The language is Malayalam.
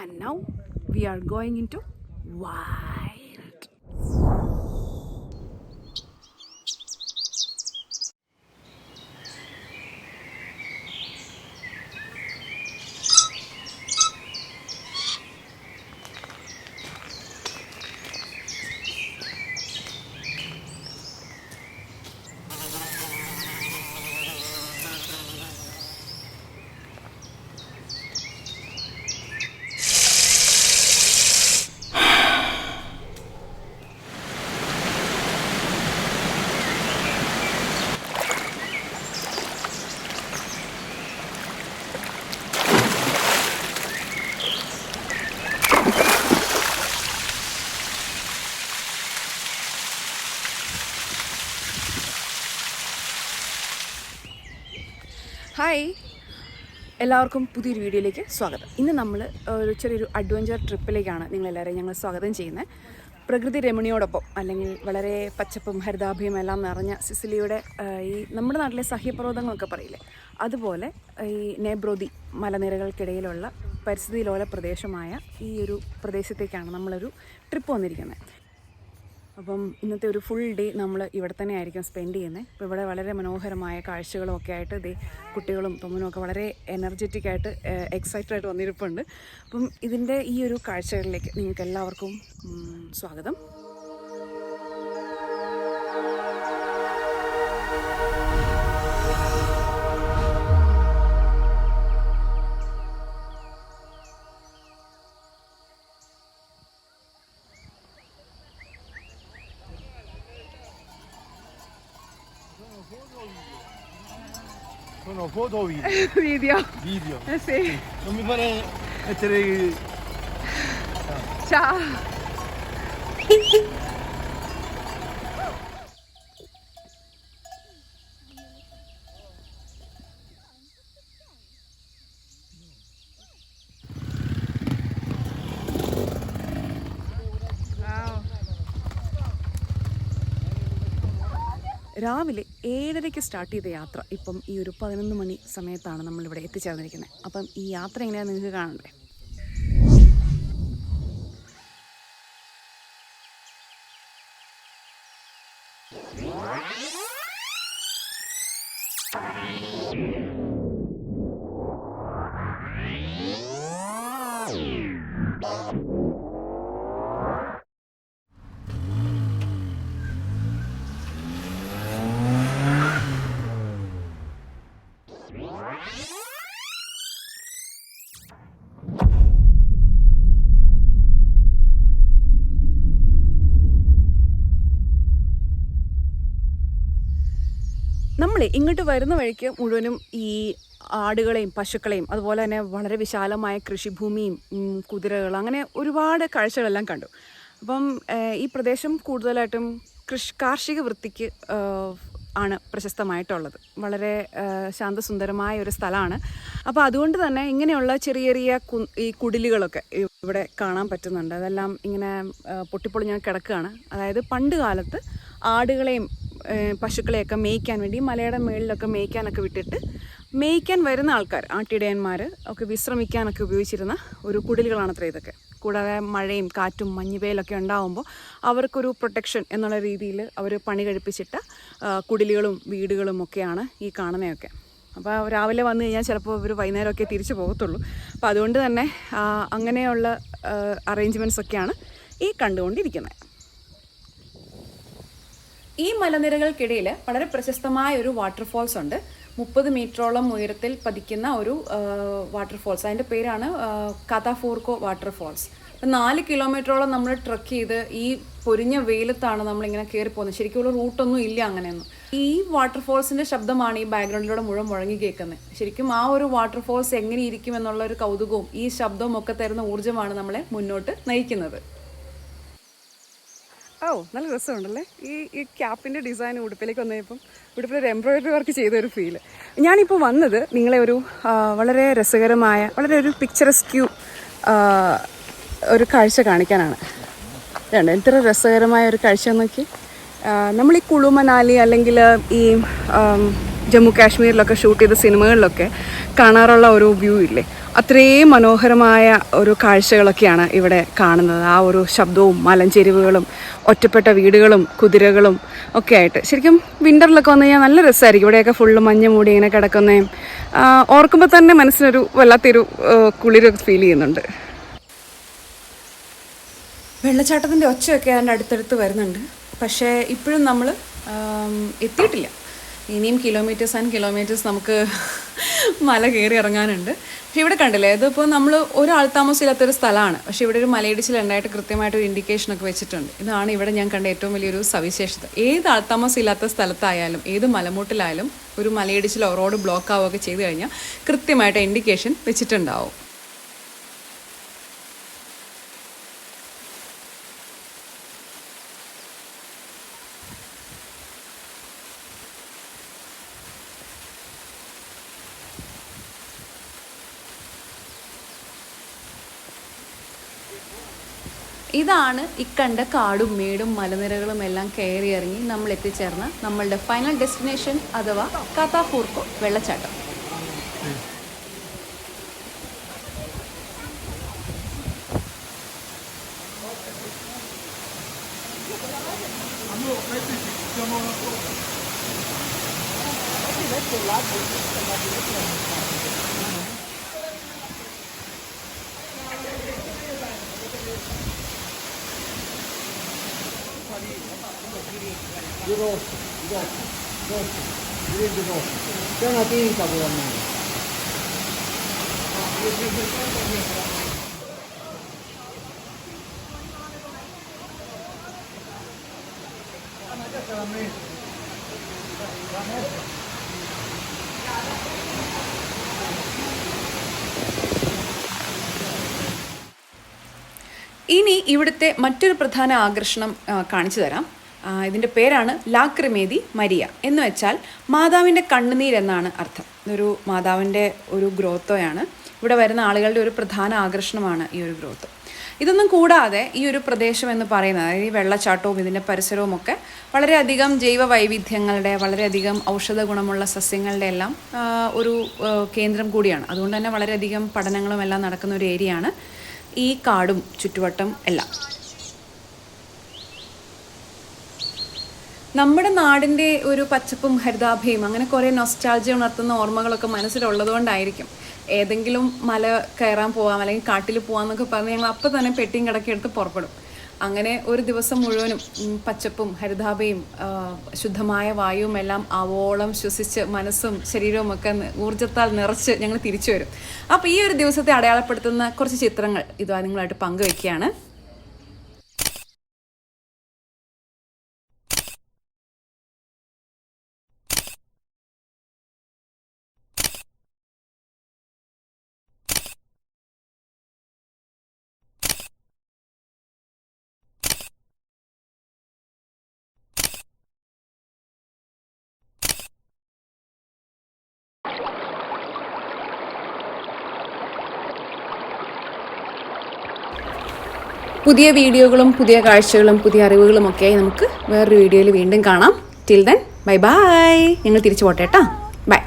and now we are going into wild. Hi. എല്ലാവർക്കും പുതിയൊരു വീഡിയോയിലേക്ക് സ്വാഗതം. ഇന്ന് നമ്മൾ ഒരു ചെറിയൊരു അഡ്വഞ്ചർ ട്രിപ്പിലേക്കാണ് നിങ്ങളെല്ലാവരെയും ഞങ്ങൾ സ്വാഗതം ചെയ്യുന്നത്. പ്രകൃതി രമണിയോടൊപ്പം അല്ലെങ്കിൽ വളരെ പച്ചപ്പും ഹരിതാഭയും എല്ലാം നിറഞ്ഞ സിസിലിയുടെ ഈ നമ്മുടെ നാട്ടിലെ സഹ്യപർവതങ്ങളൊക്കെ പറയില്ലേ? അതുപോലെ ഈ നെബ്രോതി മലനിരകൾക്കിടയിലുള്ള പരിസ്ഥിതി ലോല പ്രദേശമായ ഈ ഒരു പ്രദേശത്തേക്കാണ് നമ്മളൊരു ട്രിപ്പ് വന്നിരിക്കുന്നത്. അപ്പം ഇന്നത്തെ ഒരു ഫുൾ ഡേ നമ്മൾ ഇവിടെ തന്നെ ആയിരിക്കും സ്പെൻഡ് ചെയ്യുന്നത് അപ്പോൾ ഇവിടെ വളരെ മനോഹരമായ കാഴ്ചകളും ഒക്കെ ആയിട്ട് ദേ കുട്ടികളും തൊമ്മനും ഒക്കെ വളരെ എനർജറ്റിക് ആയിട്ട് എക്സൈറ്റഡ് ആയിട്ട് വന്നിരിപ്പുണ്ട്. അപ്പം ഇതിന്റെ ഈ ഒരു കാഴ്ചകളിലേക്ക് നിങ്ങൾക്ക് എല്ലാവർക്കും സ്വാഗതം. Sono foto o video? video. Video. Eh sì. Non mi pare essere... Ciao. Ciao. രാവിലെ ഏഴരയ്ക്ക് സ്റ്റാർട്ട് ചെയ്ത യാത്ര ഇപ്പം ഈ ഒരു പതിനൊന്ന് മണി സമയത്താണ് നമ്മളിവിടെ എത്തിച്ചേർന്നിരിക്കുന്നത്. അപ്പം ഈ യാത്ര എങ്ങനെയാണെന്ന് നിങ്ങൾക്ക് കാണണ്ടേ? നമ്മൾ ഇങ്ങോട്ട് വരുന്ന വഴിക്ക് മുഴുവനും ഈ ആടുകളെയും പശുക്കളെയും അതുപോലെ തന്നെ വളരെ വിശാലമായ കൃഷിഭൂമിയും കുതിരകൾ അങ്ങനെ ഒരുപാട് കാഴ്ചകളെല്ലാം കണ്ടു. അപ്പം ഈ പ്രദേശം കൂടുതലായിട്ടും കൃഷി കാർഷിക വൃത്തിക്ക് ആണ് പ്രശസ്തമായിട്ടുള്ളത്. വളരെ ശാന്തസുന്ദരമായ ഒരു സ്ഥലമാണ്. അപ്പോൾ അതുകൊണ്ട് തന്നെ ഇങ്ങനെയുള്ള ചെറിയ ചെറിയ ഈ കുടിലുകളൊക്കെ ഇവിടെ കാണാൻ പറ്റുന്നുണ്ട്. അതെല്ലാം ഇങ്ങനെ പൊട്ടിപ്പൊളിഞ്ഞ കിടക്കുകയാണ്. അതായത് പണ്ട് കാലത്ത് ആടുകളെയും പശുക്കളെയൊക്കെ മേയ്ക്കാൻ വേണ്ടി മലയുടെ മുകളിലൊക്കെ മേയ്ക്കാനൊക്കെ വിട്ടിട്ട് മേയ്ക്കാൻ വരുന്ന ആൾക്കാർ ആട്ടിടയന്മാർ ഒക്കെ വിശ്രമിക്കാനൊക്കെ ഉപയോഗിച്ചിരുന്ന ഒരു കുടിലുകളാണത്ര ഇതൊക്കെ. കൂടാതെ മഴയും കാറ്റും മഞ്ഞുവേലൊക്കെ ഉണ്ടാകുമ്പോൾ അവർക്കൊരു പ്രൊട്ടക്ഷൻ എന്നുള്ള രീതിയിൽ അവർ പണി കഴിപ്പിച്ചിട്ട കുടിലുകളും വീടുകളും ഒക്കെയാണ് ഈ കാണുന്നതൊക്കെ. അപ്പോൾ രാവിലെ വന്നു കഴിഞ്ഞാൽ ചിലപ്പോൾ ഇവർ വൈകുന്നേരമൊക്കെ തിരിച്ചു പോകത്തുള്ളൂ. അപ്പോൾ അതുകൊണ്ട് തന്നെ അങ്ങനെയുള്ള അറേഞ്ച്മെന്റ്സ് ഒക്കെയാണ് ഈ കണ്ടുകൊണ്ടിരിക്കുന്നത്. ഈ മലനിരകൾക്കിടയിൽ വളരെ പ്രശസ്തമായ ഒരു വാട്ടർഫോൾസ് ഉണ്ട്. മുപ്പത് മീറ്ററോളം ഉയരത്തിൽ പതിക്കുന്ന ഒരു വാട്ടർഫോൾസ് അതിന്റെ പേരാണ് കഥാഫോർക്കോ വാട്ടർഫോൾസ് നാല് കിലോമീറ്ററോളം നമ്മൾ ട്രക്ക് ചെയ്ത് ഈ പൊരിഞ്ഞ വെയിലത്താണ് നമ്മളിങ്ങനെ കയറി പോകുന്നത് ശരിക്കുള്ള റൂട്ടൊന്നും ഇല്ല അങ്ങനെയൊന്നും. ഈ വാട്ടർഫോൾസിന്റെ ശബ്ദമാണ് ഈ ബാക്ക്ഗ്രൗണ്ടിലൂടെ മുഴുവൻ മുഴങ്ങി കേൾക്കുന്നത്. ശരിക്കും ആ ഒരു വാട്ടർഫോൾസ് എങ്ങനെ ഇരിക്കും എന്നുള്ള ഒരു കൗതുകവും ഈ ശബ്ദവും ഒക്കെ തരുന്ന ഊർജമാണ് നമ്മളെ മുന്നോട്ട് നയിക്കുന്നത്. ഓ നല്ല രസമുണ്ടല്ലേ? ഈ ഈ ക്യാപ്പിന്റെ ഡിസൈൻ ഉടുപ്പിലേക്ക് വന്നപ്പം ഉടുപ്പിൽ ഒരു എംബ്രോയിഡറി വർക്ക് ചെയ്ത ഒരു ഫീൽ ഞാനിപ്പോൾ വന്നത് നിങ്ങളെ ഒരു വളരെ രസകരമായ വളരെ ഒരു പിക്ചറസ്ക്യൂ ഒരു കാഴ്ച കാണിക്കാനാണ്. വേണ്ട എത്ര രസകരമായ ഒരു കാഴ്ച നോക്കി. നമ്മൾ ഈ കുളു മനാലി അല്ലെങ്കിൽ ഈ ജമ്മു കാശ്മീരിലൊക്കെ ഷൂട്ട് ചെയ്ത സിനിമകളിലൊക്കെ കാണാറുള്ള ഒരു വ്യൂ ഇല്ലേ? അത്രയും മനോഹരമായ ഒരു കാഴ്ചകളൊക്കെയാണ് ഇവിടെ കാണുന്നത്. ആ ഒരു ശബ്ദവും മലഞ്ചെരിവുകളും ഒറ്റപ്പെട്ട വീടുകളും കുതിരകളും ഒക്കെ ആയിട്ട്. ശരിക്കും വിന്ററിലൊക്കെ വന്നു കഴിഞ്ഞാൽ നല്ല രസമായിരിക്കും. ഇവിടെയൊക്കെ ഫുള്ള് മഞ്ഞ് മൂടി ഇങ്ങനെ കിടക്കുന്നതും ഓർക്കുമ്പോൾ തന്നെ മനസ്സിനൊരു വല്ലാത്തൊരു കുളിരൊക്കെ ഫീൽ ചെയ്യുന്നുണ്ട്. വെള്ളച്ചാട്ടത്തിന്റെ ഒച്ചയൊക്കെ അതിന്റെ അടുത്തടുത്ത് വരുന്നുണ്ട്. പക്ഷേ ഇപ്പോഴും നമ്മൾ എത്തിയിട്ടില്ല. ഇനിയും കിലോമീറ്റേഴ്സ് ആൻഡ് കിലോമീറ്റേഴ്സ് നമുക്ക് മല കയറി ഇറങ്ങാനുണ്ട്. പക്ഷേ ഇവിടെ കണ്ടില്ലേ? ഇതിപ്പോൾ നമ്മൾ ഒരാൾ താമസമില്ലാത്തൊരു സ്ഥലമാണ്. പക്ഷേ ഇവിടെ ഒരു മലയിടിച്ചിൽ ഉണ്ടായിട്ട് കൃത്യമായിട്ട് ഒരു ഇൻഡിക്കേഷൻ ഒക്കെ വെച്ചിട്ടുണ്ട്. ഇതാണ് ഇവിടെ ഞാൻ കണ്ട ഏറ്റവും വലിയൊരു സവിശേഷത. ഏത് ആൾത്താമസമില്ലാത്ത സ്ഥലത്തായാലും ഏത് മലമൂട്ടിലായാലും ഒരു മലയിടിച്ചിലോ റോഡ് ബ്ലോക്ക് ആവുകയൊക്കെ ചെയ്ത് കഴിഞ്ഞാൽ കൃത്യമായിട്ട് ഇൻഡിക്കേഷൻ വെച്ചിട്ടുണ്ടാവും. ഇതാണ് ഇക്കണ്ട കാടും മേടും മലനിരകളും എല്ലാം കയറി ഇറങ്ങി നമ്മൾ എത്തിച്ചേർന്ന നമ്മളുടെ ഫൈനൽ ഡെസ്റ്റിനേഷൻ അഥവാ കാത്താഫൂർക്കോ വെള്ളച്ചാട്ടം. ഇനി ഇവിടുത്തെ മറ്റൊരു പ്രധാന ആകർഷണം കാണിച്ചു തരാം. ഇതിന്റെ പേരാണ് ലാക്രിമേദി മരിയ. എന്ന് വെച്ചാൽ മാതാവിന്റെ കണ്ണുനീർ എന്നാണ് അർത്ഥം. ഇതൊരു മാതാവിന്റെ ഒരു ഗ്രോത്തോയാണ്. ഇവിടെ വരുന്ന ആളുകളുടെ ഒരു പ്രധാന ആകർഷണമാണ് ഈ ഒരു ഗ്രോത്ത്. ഇതൊന്നും കൂടാതെ ഈ ഒരു പ്രദേശം എന്ന് പറയുന്നത് അതായത് ഈ വെള്ളച്ചാട്ടവും ഇതിന്റെ പരിസരവും ഒക്കെ വളരെയധികം ജൈവ വൈവിധ്യങ്ങളുടെ വളരെയധികം ഔഷധ ഗുണമുള്ള സസ്യങ്ങളുടെ എല്ലാം ഒരു കേന്ദ്രം കൂടിയാണ്. അതുകൊണ്ട് തന്നെ വളരെയധികം പഠനങ്ങളും എല്ലാം നടക്കുന്ന ഒരു ഏരിയയാണ് ഈ കാടും ചുറ്റുവട്ടം എല്ലാം. നമ്മുടെ നാടിന്റെ ഒരു പച്ചപ്പും ഹരിതാഭയും അങ്ങനെ കുറേ നൊസ്റ്റാൾജി ഉണർത്തുന്ന ഓർമ്മകളൊക്കെ മനസ്സിലുള്ളതുകൊണ്ടായിരിക്കും. ഏതെങ്കിലും മല കയറാൻ പോവാം അല്ലെങ്കിൽ കാട്ടിൽ പോവാമെന്നൊക്കെ പറഞ്ഞ് ഞങ്ങൾ അപ്പം തന്നെ പെട്ടിയും കിടക്കി എടുത്ത് പുറപ്പെടും. അങ്ങനെ ഒരു ദിവസം മുഴുവനും പച്ചപ്പും ഹരിതാഭയും ശുദ്ധമായ വായുവും എല്ലാം ആവോളം ശ്വസിച്ച് മനസ്സും ശരീരവും ഒക്കെ ഊർജത്താൽ നിറച്ച് ഞങ്ങൾ തിരിച്ചു വരും. അപ്പോൾ ഈ ഒരു ദിവസത്തെ അടയാളപ്പെടുത്തുന്ന കുറച്ച് ചിത്രങ്ങൾ ഇതാ നിങ്ങളായിട്ട് പങ്കുവെക്കുകയാണ്. പുതിയ വീഡിയോകളും പുതിയ കാഴ്ചകളും പുതിയ അറിവുകളും ഒക്കെ നമുക്ക് വേറൊരു വീഡിയോയിൽ വീണ്ടും കാണാം. ടിൽ ദെൻ ബൈ ബൈ ഞങ്ങൾ തിരിച്ചു പോട്ടെ കേട്ടോ. ബൈ